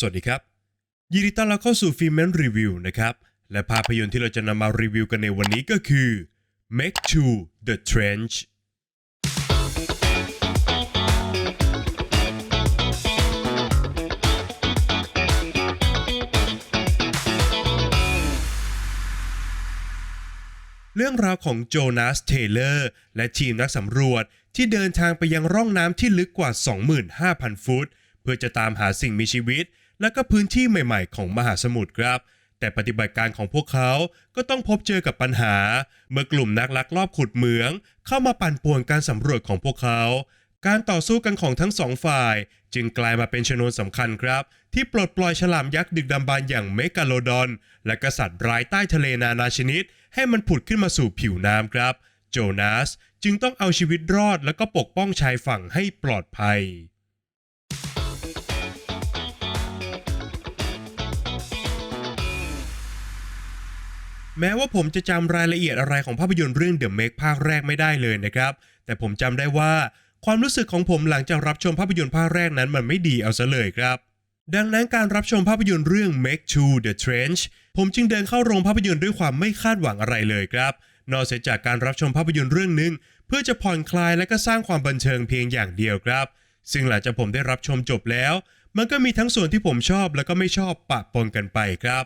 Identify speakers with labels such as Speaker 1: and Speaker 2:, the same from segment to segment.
Speaker 1: สวัสดีครับ ยินดีต้อนรับเข้าสู่ฟิล์มแมนรีวิวนะครับ และภาพยนตร์ที่เราจะนำมารีวิวกันในวันนี้ก็คือ Make to the Trench เรื่องราวของโจนาส เทเลอร์ และทีมนักสำรวจที่เดินทางไปยังร่องน้ำที่ลึกกว่า 25,000 ฟุต เพื่อจะตามหาสิ่งมีชีวิต และก็พื้นที่ใหม่ๆ ของมหาสมุทรครับ แต่ปฏิบัติการของพวกเขาก็ต้องพบเจอกับปัญหา เมื่อกลุ่มนักลักลอบขุดเหมือง เข้ามาปั่นป่วนการสำรวจของพวกเขา การต่อสู้กันของทั้งสองฝ่าย จึงกลายมาเป็นชนวนสำคัญครับ ที่ปลดปล่อยฉลามยักษ์ดึกดำบรรพ์อย่างเมกาโลดอน และกษัตริย์ร้ายใต้ทะเลนานาชนิด ให้มันผุดขึ้นมาสู่ผิวน้ำครับ โจนาสจึงต้องเอาชีวิตรอดแล้วก็ปกป้องชายฝั่งให้ปลอดภัย แม้ว่าผมจะจำรายละเอียดอะไรของภาพยนตร์เรื่อง The Meg ภาคแรกไม่ได้เลยนะครับ แต่ผมจำได้ว่าความรู้สึกของผมหลังจากรับชมภาพยนตร์ภาคแรกนั้นมันไม่ดีเอาซะเลยครับ ดังนั้นการรับชมภาพยนตร์เรื่อง Make to the Trench ผมจึงเดินเข้าโรงภาพยนตร์ด้วยความไม่คาดหวังอะไรเลยครับ นอกเสียจากการรับชมภาพยนตร์เรื่องหนึ่งเพื่อจะผ่อนคลายและก็สร้างความบันเทิงเพียงอย่างเดียวครับ ซึ่งหลังจากผมได้รับชมจบแล้ว มันก็มีทั้งส่วนที่ผมชอบและก็ไม่ชอบปะปนกันไปครับ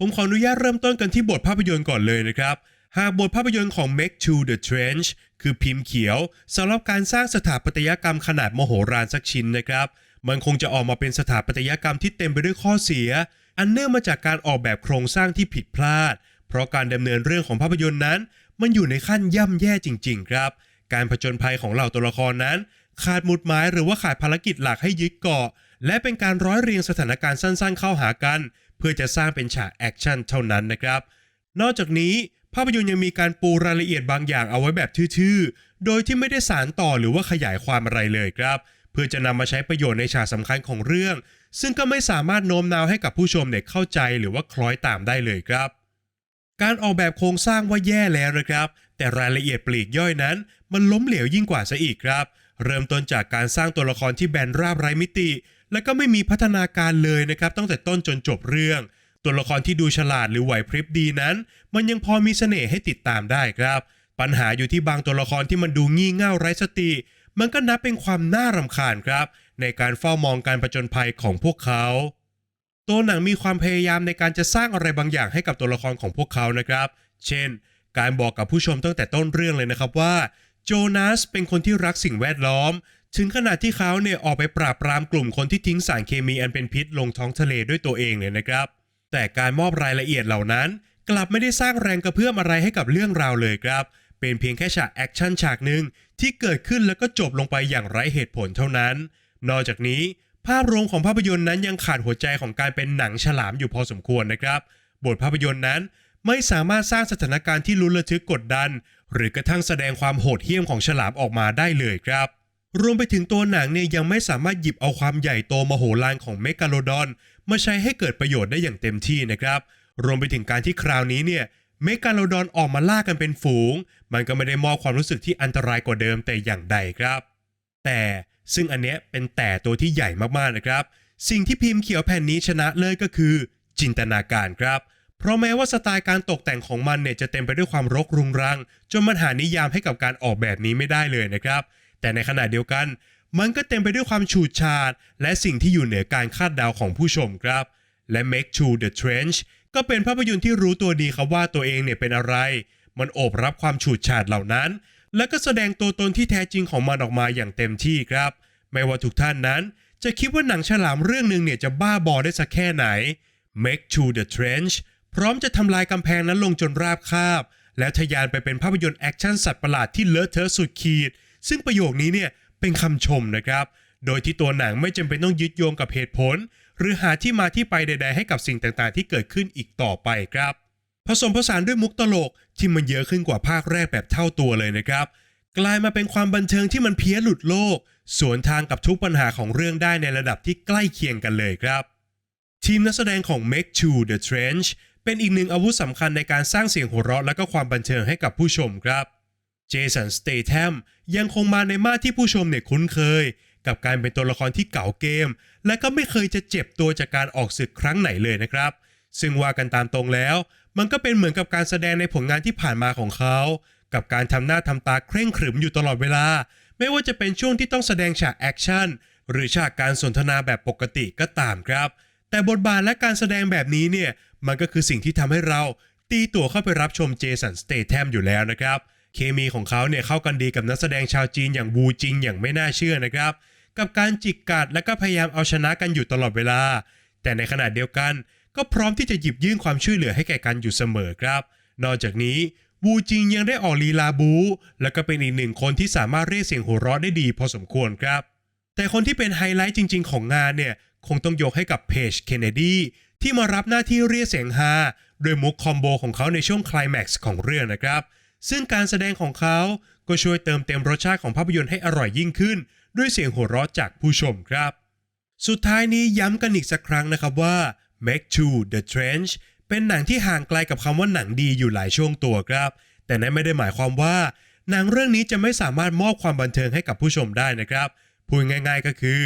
Speaker 1: ผมขออนุญาตเริ่มต้นกันที่บทภาพยนตร์ก่อนเลยนะครับ หากบทภาพยนตร์ของ Make to the Trench คือพิมพ์เขียวสำหรับการสร้างสถาปัตยกรรมขนาดมโหฬารสักชิ้นนะครับ มันคงจะออกมาเป็นสถาปัตยกรรมที่เต็มไปด้วยข้อเสีย อันเนื่องมาจากการออกแบบโครงสร้างที่ผิดพลาด เพราะการดำเนินเรื่องของภาพยนตร์นั้น มันอยู่ในขั้นย่ำแย่จริง ๆ ครับ การผจญภัยของเหล่าตัวละครนั้น ขาดมุดหมายหรือว่าขาดภารกิจหลักให้ยึดเกาะ และเป็นการร้อยเรียงสถานการณ์สั้น ๆ เข้าหากัน เพื่อจะสร้างเป็นฉากแอคชั่นเท่านั้นนะครับ นอกจากนี้ภาพยนตร์ยังมีการปูรายละเอียดบางอย่างเอาไว้แบบทื่อๆ โดยที่ไม่ได้สารต่อหรือว่าขยายความอะไรเลยครับ เพื่อจะนำมาใช้ประโยชน์ในฉากสำคัญของเรื่อง ซึ่งก็ไม่สามารถโน้มน้าวให้กับผู้ชมเนี่ยเข้าใจหรือว่าคล้อยตามได้เลยครับ การออกแบบโครงสร้างว่าแย่แล้วนะครับ แต่รายละเอียดปลีกย่อยนั้น มันล้มเหลวยิ่งกว่าซะอีกครับ เริ่มต้นจากการสร้างตัวละครที่แบนราบไร้มิติ และก็ไม่มีพัฒนาการเลยนะครับตั้งแต่ต้นจนจบเรื่อง ตัวละครที่ดูฉลาดหรือไหวพริบดีนั้น มันยังพอมีเสน่ห์ให้ติดตามได้ครับ ปัญหาอยู่ที่บางตัวละครที่มันดูงี่เง่าไร้สติ มันก็นับเป็นความน่ารำคาญครับ ในการเฝ้ามองการผจญภัยของพวกเขา ตัวหนังมีความพยายามในการจะสร้างอะไรบางอย่างให้กับตัวละครของพวกเขานะครับ เช่น การบอกกับผู้ชมตั้งแต่ต้นเรื่องเลยนะครับว่า โจนาสเป็นคนที่รักสิ่งแวดล้อม ถึงขนาดที่เขาเนี่ยออกไปปราบปรามกลุ่มคนที่ทิ้งสารเคมีอันเป็นพิษลงท้องทะเลด้วยตัวเองเนี่ยนะครับ แต่การมอบรายละเอียดเหล่านั้น กลับไม่ได้สร้างแรงกระเพื่อมอะไรให้กับเรื่องราวเลยครับ เป็นเพียงแค่ฉากแอคชั่นฉากหนึ่งที่เกิดขึ้นแล้วก็จบลงไปอย่างไร้เหตุผลเท่านั้น นอกจากนี้ ภาพรวมของภาพยนตร์นั้นยังขาดหัวใจของการเป็นหนังฉลามอยู่พอสมควรนะครับ บทภาพยนตร์นั้นไม่สามารถสร้างสถานการณ์ที่ลุ้นระทึกกดดัน หรือกระทั่งแสดงความโหดเหี้ยมของฉลามออกมาได้เลยครับ รวมไปถึงตัวหนังเนี่ยยังไม่สามารถหยิบเอาความใหญ่โตมโหฬารของเมกาโลดอนมาใช้ให้เกิดประโยชน์ได้อย่างเต็มที่นะครับ รวมไปถึงการที่คราวนี้เนี่ยเมกาโลดอนออกมาล่ากันเป็นฝูง มันก็ไม่ได้มอบความรู้สึกที่อันตรายกว่าเดิมแต่อย่างใดครับ แต่ซึ่งอันเนี้ยเป็นแต่ตัวที่ใหญ่มากๆนะครับ สิ่งที่พิมพ์เขียวแผ่นนี้ชนะเลยก็คือ จินตนาการครับ เพราะแม้ว่าสไตล์การตกแต่งของมันเนี่ยจะเต็มไปด้วยความรกรุงรัง จนมันหานิยามให้กับการออกแบบนี้ไม่ได้เลยนะครับ แต่ในขณะเดียวกัน มันก็เต็มไปด้วยความฉูดฉาด และสิ่งที่อยู่เหนือการคาดเดาของผู้ชมครับ และ Make to the Trench ก็เป็นภาพยนตร์ที่รู้ตัวดีครับว่าตัวเองเนี่ยเป็นอะไร มันโอบรับความฉูดฉาดเหล่านั้น และก็แสดงตัวตนที่แท้จริงของมันออกมาอย่างเต็มที่ครับ ไม่ว่าทุกท่านนั้น จะคิดว่าหนังฉลามเรื่องหนึ่งเนี่ยจะบ้าบอได้สักแค่ไหน Make to the Trench พร้อมจะทำลายกำแพงนั้นลงจนราบคาบ แล้วทะยานไปเป็นภาพยนตร์แอคชั่นสัตว์ประหลาดที่เลอะเทอะสุดขีด ซึ่งประโยคนี้เนี่ยเป็นคำชมนะครับ โดยที่ตัวหนังไม่จำเป็นต้องยึดโยงกับเหตุผล หรือหาที่มาที่ไปใด ๆ ให้กับสิ่งต่างๆ ที่เกิดขึ้นอีกต่อไปครับ ผสมผสานด้วยมุกตลกที่มันเยอะขึ้นกว่าภาคแรกแบบเท่าตัวเลยนะครับ กลายมาเป็นความบันเทิงที่มันเพี้ยนหลุดโลก สวนทางกับทุกปัญหาของเรื่องได้ในระดับที่ใกล้เคียงกันเลยครับ ทีมนักแสดงของ Make to the Trench เป็นอีกหนึ่งอาวุธสำคัญในการสร้างเสียงหัวเราะและก็ความบันเทิงให้กับผู้ชมครับ เจสันสเต t ทมยังคงมาในมาที่ผู้ชมเนี่ยคุ้นเคย กับการเป็นตัวละครที่เก่าเกม และก็ไม่เคยจะเจ็บตัวจากการออกศึกครั้งไหนเลยนะครับ ซึ่งว่ากันตามตรงแล้ว มันก็เป็นเหมือนกับการแสดงในผลงานที่ผ่านมาของเขา กับการทำหน้าทำตาเคร่งขรึมอยู่ตลอดเวลา ไม่ว่าจะเป็นช่วงที่ต้องแสดงฉากแอคชั่นหรือฉากการสนทนาแบบปกติก็ตามครับ แต่บทบาทและการแสดงแบบนี้เนี่ยมันก็คือสิ่งที่ทำให้เราตีตัวเข้าไปรับชมเจสันสเตทแทมอยู่แล้วนะครับ เคมีของเขาเนี่ยเข้ากันดีกับนักแสดงชาวจีนอย่างวูจิงอย่างไม่น่าเชื่อนะครับ กับการจิกกัดและก็พยายามเอาชนะกันอยู่ตลอดเวลา แต่ในขณะเดียวกันก็พร้อมที่จะหยิบยื่นความช่วยเหลือให้แก่กันอยู่เสมอครับ นอกจากนี้วูจิงยังได้ออกลีลาบู และก็เป็นอีกหนึ่งคนที่สามารถเรียกเสียงหัวเราะได้ดีพอสมควรครับ แต่คนที่เป็นไฮไลท์จริง ๆ ของงานเนี่ยคงต้องยกให้กับเพจเคนเนดีที่มารับหน้าที่เรียกเสียงฮาโดยมุกคอมโบของเขาในช่วงคลแม็กซ์ของเรื่องนะครับ ซึ่งการแสดงของเขาก็ช่วยเติมเต็มรสชาติของภาพยนตร์ให้อร่อยยิ่งขึ้น ด้วยเสียงหัวเราะจากผู้ชมครับ สุดท้ายนี้ย้ำกันอีกสักครั้งนะครับว่า Make to the Trench เป็นหนังที่ห่างไกลกับคำว่าหนังดีอยู่หลายช่วงตัวครับ แต่นั้นไม่ได้หมายความว่า หนังเรื่องนี้จะไม่สามารถมอบความบันเทิงให้กับผู้ชมได้นะครับพูดง่ายๆก็คือ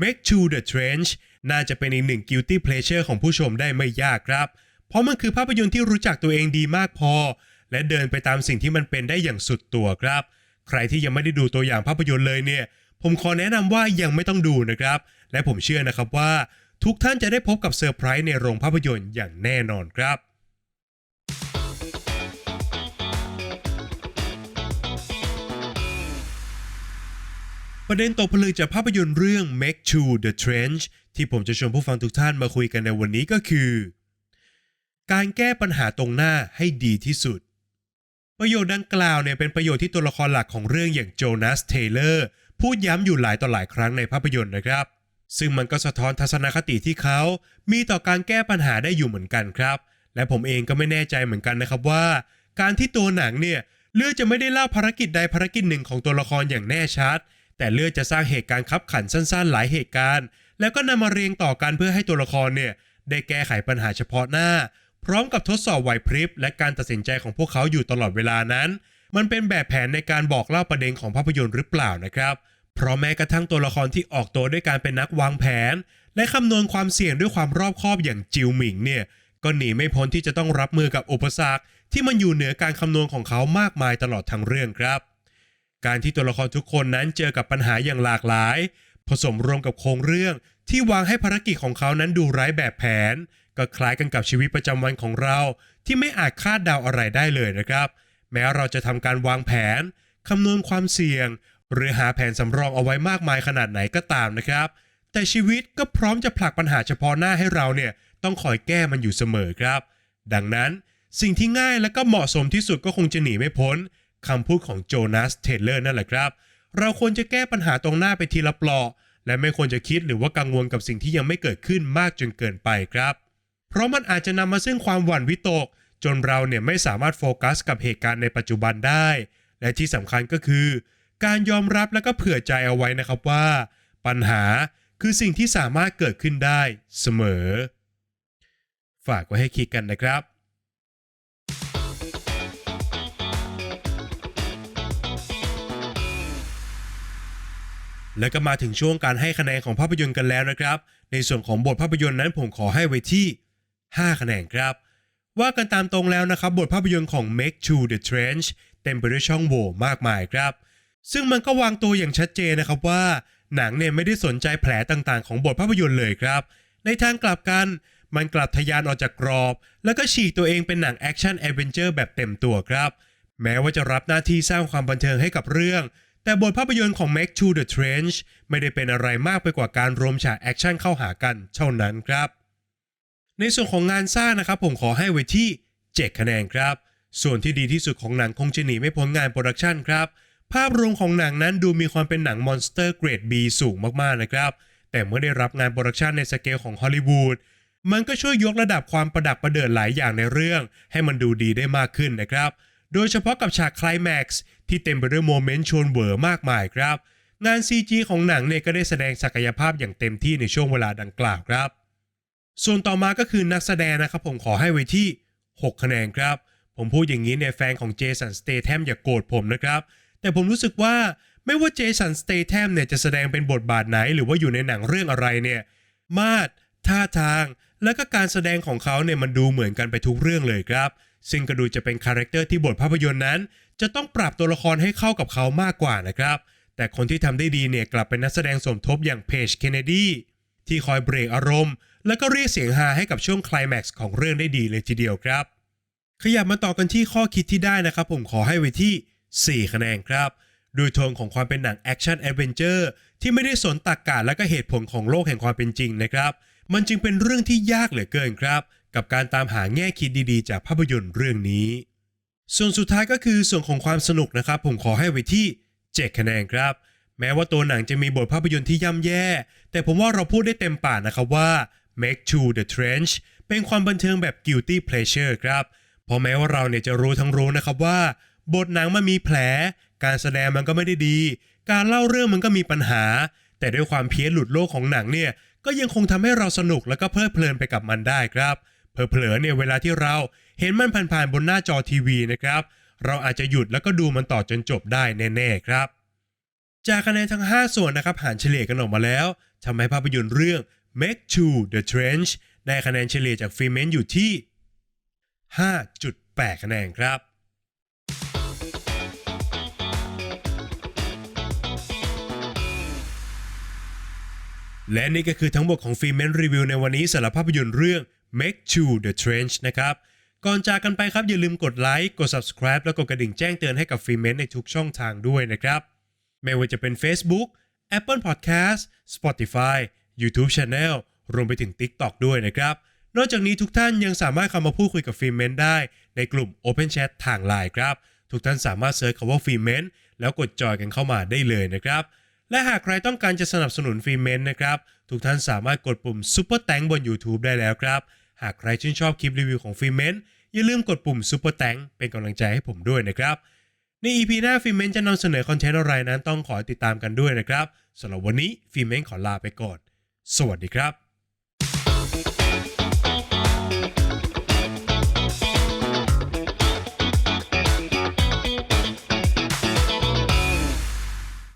Speaker 1: Make to the Trench น่าจะเป็นอีกหนึ่ง guilty pleasure ของผู้ชมได้ไม่ยากครับ เพราะมันคือภาพยนตร์ที่รู้จักตัวเองดีมากพอ และเดินไปตามสิ่งที่มันเป็นได้อย่างสุดตัวครับ ใครที่ยังไม่ได้ดูตัวอย่างภาพยนตร์เลยเนี่ย ผมขอแนะนำว่ายังไม่ต้องดูนะครับ และผมเชื่อนะครับว่า ทุกท่านจะได้พบกับเซอร์ไพรส์ในโรงภาพยนตร์อย่างแน่นอนครับประเด็นตกผลึกจากภาพยนตร์เรื่อง Make to the Trench ที่ผมจะชวนผู้ฟังทุกท่านมาคุยกันในวันนี้ก็คือ การแก้ปัญหาตรงหน้าให้ดีที่สุด ประโยชน์ดังกล่าวเนี่ยเป็นประโยชน์ที่ตัวละครหลักของเรื่องอย่างโจนาสเทเลอร์พูดย้ำอยู่หลายต่อหลายครั้งในภาพยนตร์นะครับ ซึ่งมันก็สะท้อนทัศนคติที่เขา มีต่อการแก้ปัญหาได้อยู่เหมือนกันครับ และผมเองก็ไม่แน่ใจเหมือนกันนะครับว่า การที่ตัวหนังเนี่ยเลือกจะไม่ได้เล่าภารกิจใดภารกิจหนึ่งของตัวละครอย่างแน่ชัด แต่เลือกจะสร้างเหตุการณ์ขับขันสั้น ๆ หลายเหตุการณ์ แล้วก็นำมาเรียงต่อกันเพื่อให้ตัวละครเนี่ยได้แก้ไขปัญหาเฉพาะหน้า พร้อมกับทดสอบไหวพริบและการตัดสินใจของพวกเขาอยู่ตลอดเวลานั้น มันเป็นแบบแผนในการบอกเล่าประเด็นของภาพยนตร์หรือเปล่านะครับ เพราะแม้กระทั่งตัวละครที่ออกตัวด้วยการเป็นนักวางแผน และคำนวณความเสี่ยงด้วยความรอบคอบอย่างจิวหมิงเนี่ยก็หนีไม่พ้นที่จะต้องรับมือกับอุปสรรคที่มันอยู่เหนือการคำนวณของเขามากมายตลอดทั้งเรื่องครับ การที่ตัวละครทุกคนนั้นเจอกับปัญหาอย่างหลากหลาย ผสมรวมกับโครงเรื่อง ที่วางให้ภารกิจของเขานั้นดูไร้แบบแผน ก็คล้ายกันกับชีวิตประจำวันของเราที่ไม่อาจคาดเดาอะไรได้เลยนะครับ แม้เราจะทำการวางแผนคำนวณความเสี่ยง หรือหาแผนสำรองเอาไว้มากมายขนาดไหนก็ตามนะครับ แต่ชีวิตก็พร้อมจะผลักปัญหาเฉพาะหน้าให้เราเนี่ยต้องคอยแก้มันอยู่เสมอครับ ดังนั้นสิ่งที่ง่ายและก็เหมาะสมที่สุดก็คงจะหนีไม่พ้นคำพูดของโจนาสเทเลอร์นั่นแหละครับ เราควรจะแก้ปัญหาตรงหน้าไปทีละเปลาะ และไม่ควรจะคิดหรือว่ากังวลกับสิ่งที่ยังไม่เกิดขึ้นมากจนเกินไปครับ เพราะมันอาจจะนำมาซึ่งความหวั่นวิตก จนเราเนี่ยไม่สามารถโฟกัสกับเหตุการณ์ในปัจจุบันได้ และที่สำคัญก็คือ การยอมรับและก็เผื่อใจเอาไว้นะครับว่า ปัญหาคือสิ่งที่สามารถเกิดขึ้นได้เสมอ ฝากไว้ให้คิดกันนะครับ แล้วก็มาถึงช่วงการให้คะแนนของภาพยนตร์กันแล้วนะครับ ในส่วนของบทภาพยนตร์นั้นผมขอให้ไว้ที่ 5 คะแนนครับ ว่ากันตามตรงแล้วนะครับ บทภาพยนตร์ของ Make to the Trench เต็มไปด้วยช่องโหว่มากมายครับ ซึ่งมันก็วางตัวอย่างชัดเจนนะครับว่า หนังเนี่ยไม่ได้สนใจแผลต่างๆ ของบทภาพยนตร์เลยครับ ในทางกลับกันมันกลับทะยานออกจากกรอบ แล้วก็ฉีกตัวเองเป็นหนังแอคชั่นแอดเวนเจอร์แบบเต็มตัวครับ แม้ว่าจะรับหน้าที่สร้างความบันเทิงให้กับเรื่อง แต่บทภาพยนตร์ของ Make to the Trench ไม่ได้เป็นอะไรมากไปกว่าการรวมฉากแอคชั่นเข้าหากันเท่านั้นครับ ในส่วนของงานสร้างนะครับผมขอให้ไว้ที่ 7 คะแนนครับ ส่วนที่ดีที่สุดของหนังคงจะหนีไม่พ้นงานโปรดักชันครับ ภาพรวมของหนังนั้นดูมีความเป็นหนังมอนสเตอร์เกรด B สูงมากๆนะครับ แต่เมื่อได้รับงานโปรดักชันในสเกลของฮอลลีวูดมันก็ช่วยยกระดับความประดับประเดิดหลายอย่างในเรื่อง ให้มันดูดีได้มากขึ้นนะครับ โดยเฉพาะกับฉากคลแม็กซ์ที่เต็มไปด้วยโมเมนต์ชวนเวอร์มากมายครับ งาน CG ของหนังเนี่ยก็ได้แสดงศักยภาพอย่างเต็มที่ในช่วงเวลาดังกล่าวครับ ส่วนต่อมาก็คือนักแสดงนะครับผมขอให้ไว้ที่ 6 คะแนนครับ ผมพูดอย่างนี้เนี่ยแฟนของเจสันสเตแทมอย่าโกรธผมนะครับ แต่ผมรู้สึกว่าไม่ว่าเจสันสเตทมเนี่ยจะแสดงเป็นบทบาทไหน หรือว่าอยู่ในหนังเรื่องอะไรเนี่ย มาดท่าทาง และก็การแสดงของเขาเนี่ยมันดูเหมือนกันไปทุกเรื่องเลยครับ ซึ่งก็ดูจะเป็นคาแรคเตอร์ที่บทภาพยนตร์นั้น จะต้องปรับตัวละครให้เข้ากับเขามากกว่านะครับ แต่คนที่ทำได้ดีเนี่ยกลับเป็นนักแสดงสมทบอย่างเพจเคนเนดีที่คอยเบรกอารมณ์ แล้วก็เรียกเสียงฮาให้กับช่วงคลแม็กซ์ของเรื่องได้ดีเลยทีเดียวครับ ขยับมาต่อกันที่ข้อคิดที่ได้นะครับ ผมขอให้ไว้ที่ 4 คะแนนครับโดยโทนของความเป็นหนังแอคชั่นแอดเวนเจอร์ที่ไม่ได้สนตรกกะและก็เหตุผลของโลกแห่งความเป็นจริงนะครับ มันจึงเป็นเรื่องที่ยากเหลือเกินครับ กับการตามหาแง่คิดดีๆ จากภาพยนตร์เรื่องนี้ ส่วนสุดท้ายก็คือส่วนของความสนุกนะครับ ผมขอให้ไว้ที่7คะแนนครับ แม้ว่าตัวหนังจะมีบทภาพยนตร์ที่ย่ำแย่ แต่ผมว่าเราพูดได้เต็มปากนะครับว่า Make to the Trench เป็นความบันเทิงแบบ guilty pleasure ครับเพราะแม้ว่าเราเนี่ยจะรู้ทั้งรู้นะครับว่า บทหนังมันมีแผล การแสดงมันก็ไม่ได้ดี การเล่าเรื่องมันก็มีปัญหา แต่ด้วยความเพี้ยนหลุดโลกของหนังเนี่ยก็ยังคงทำให้เราสนุกแล้วก็เพลิดเพลินไปกับมันได้ครับ เผลอๆเนี่ยเวลาที่เราเห็นมันผ่านๆบนหน้าจอทีวีนะครับ เราอาจจะหยุดแล้วก็ดูมันต่อจนจบได้แน่ๆครับ จากคะแนนทั้ง 5 ส่วนนะครับหารเฉลี่ยกันออกมาแล้วทำให้ภาพยนตร์เรื่อง Make to the Trench ได้คะแนนเฉลี่ยจากฟิเมนอยู่ที่ 5.8 คะแนนครับและนี่ก็คือทั้งหมดของฟิเมนรีวิวในวันนี้สำหรับภาพยนตร์เรื่อง Make to the Trench นะครับ ก่อนจากกันไปครับอย่าลืมกดไลค์กด subscribe แล้วกดกระดิ่งแจ้งเตือนให้กับฟิเมนในทุกช่องทางด้วยนะครับ ไม่ว่าจะเป็น Facebook Apple Podcast Spotify YouTube Channel รวมไปถึง TikTok ด้วยนะครับ นอกจากนี้ทุกท่านยังสามารถเข้ามาพูดคุยกับฟิเมนได้ในกลุ่ม Open Chat ทางไลน์ครับ ทุกท่านสามารถเซิร์ชคำว่าฟิเมนแล้วกดจอยกันเข้ามาได้เลยนะครับ และหากใครต้องการจะสนับสนุนฟิเมนนะครับ ทุกท่านสามารถกดปุ่ม Super Thank บน YouTube ได้แล้วครับ หากใครชื่นชอบคลิปรีวิวของฟิเมนอย่าลืมกดปุ่ม Super Thank เป็นกำลังใจให้ผมด้วยนะครับ ใน EP หน้าฟิเมนจะนำเสนอคอนเทนต์อะไรนั้นต้องขอติดตามกันด้วยนะครับสำหรับวันนี้ฟิเมนขอลาไปก่อน สวัสดีครับ